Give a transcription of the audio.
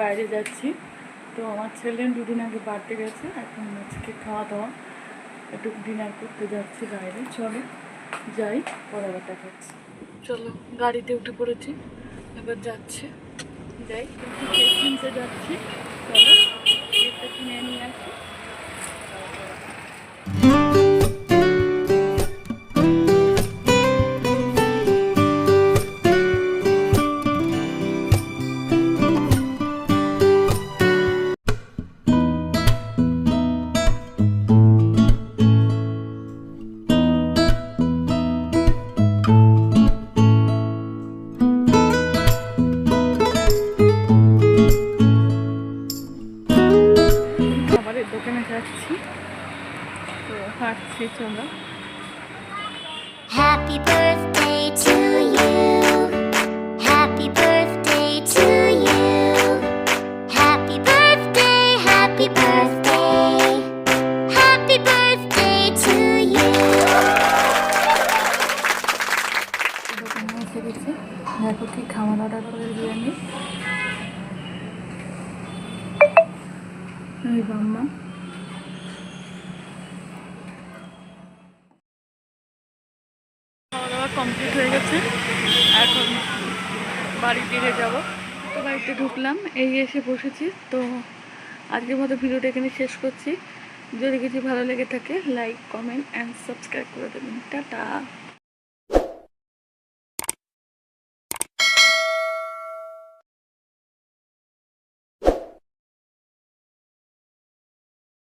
বাইরে যাচ্ছি। তো আমার ছেলে দুদিন আগে বাড়তে গেছে, এখন আজকে খাওয়া দাওয়া একটু ডিনার করতে যাচ্ছি বাইরে। চলে, যাই, পরে আবার দেখাচ্ছি চলো, গাড়িতে উঠে পড়েছি। এবার যাচ্ছে। যাই কিনতে যাচ্ছি। চলো। হাটের দোকানে যাচ্ছি। তো হাঁটছি চলো। Happy birthday to you happy happy birthday happy birthday happy birthday দেখো কি খাওয়ার অর্ডার করে দিয়ে আমি। বাম্মা খাওয়া দাওয়া কমপ্লিট হয়ে গেছে। এখন বাড়ি ফিরে যাব। তো বাড়িতে ঢুকলাম এই এসে বসেছি। তো আজকের মতো ভিডিওটা এখানে শেষ করছি। যদি কিছু ভালো লেগে থাকে লাইক কমেন্ট অ্যান্ড সাবস্ক্রাইব করে দেবেন। টাটা!